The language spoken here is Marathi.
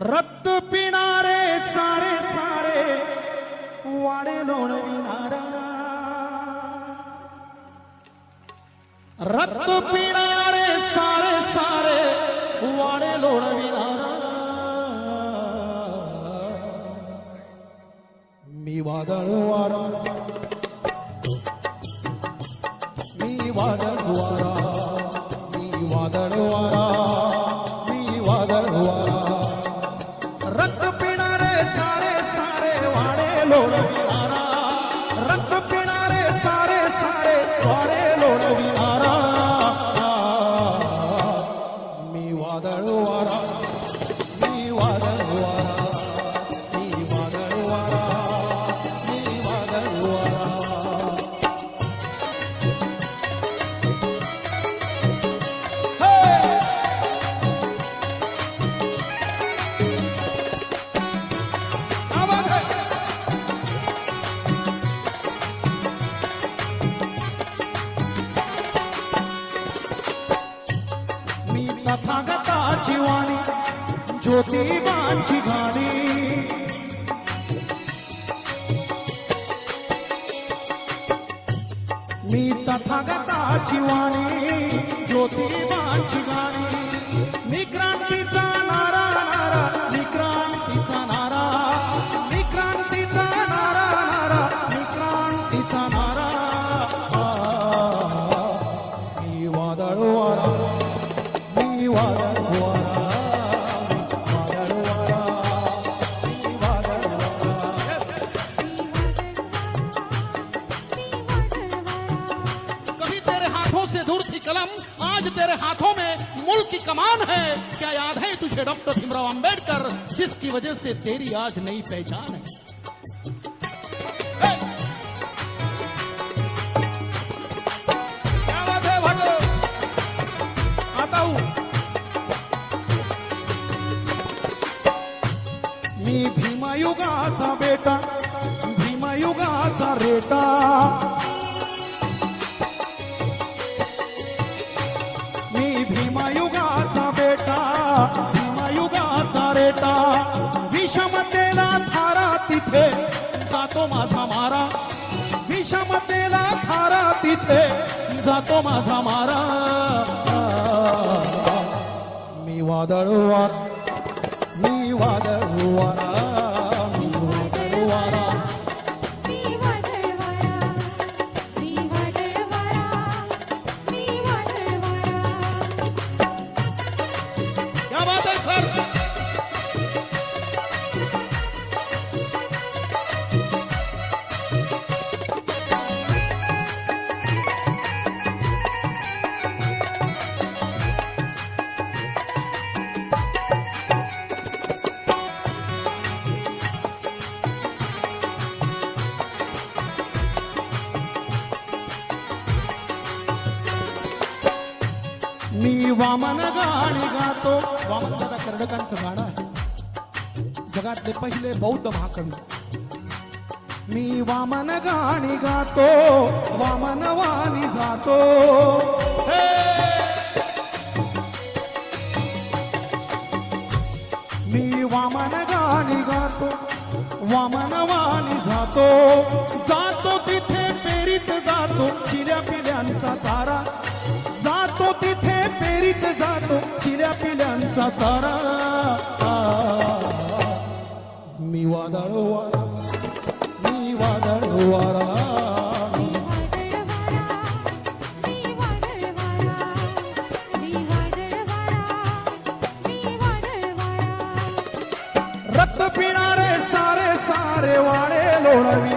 रक्त पिणारे सारे सारे वाडे लोणविणारा रक्त पिणारे सारे सारे वाडे लोणविणारा मी वादळ वारा. मी वादळ वारा. मी वादळ वारा. ज्योतिबांची गाणी मी तथागताची वाणी ज्योतिबांची गाणी मी क्रांतीचा नारा नारा. मी क्रांतीचा नारा. मी क्रांतीचा नारा नारा. मी क्रांतीचा नारा. मी वादळ वारा मी वादळ वारा कलम आज तेरे हाथों में मुल्क की कमान है। क्या याद है तुझे, डॉक्टर भीमराव अंबेडकर, जिसकी वजह से तेरी आज नई पहचान है? हे! क्या बात है भाटो आता हूँ। मी बेटा। मी मी वामन गाणी गातो. वामन दादा कर्णकांचं गाणं आहे. जगातले पहिले बौद्ध महाकवी. मी वामन गाणी गातो. वामन वाणी जातो. मी वामन गाणी गातो. वामन वाणी जातो. पेरीत जातो चिऱ्या पिल्यांचा चारा. मी वादळ वारा मी वादळ वारा. रक्त पिणारे सारे सारे वाडे लोणवी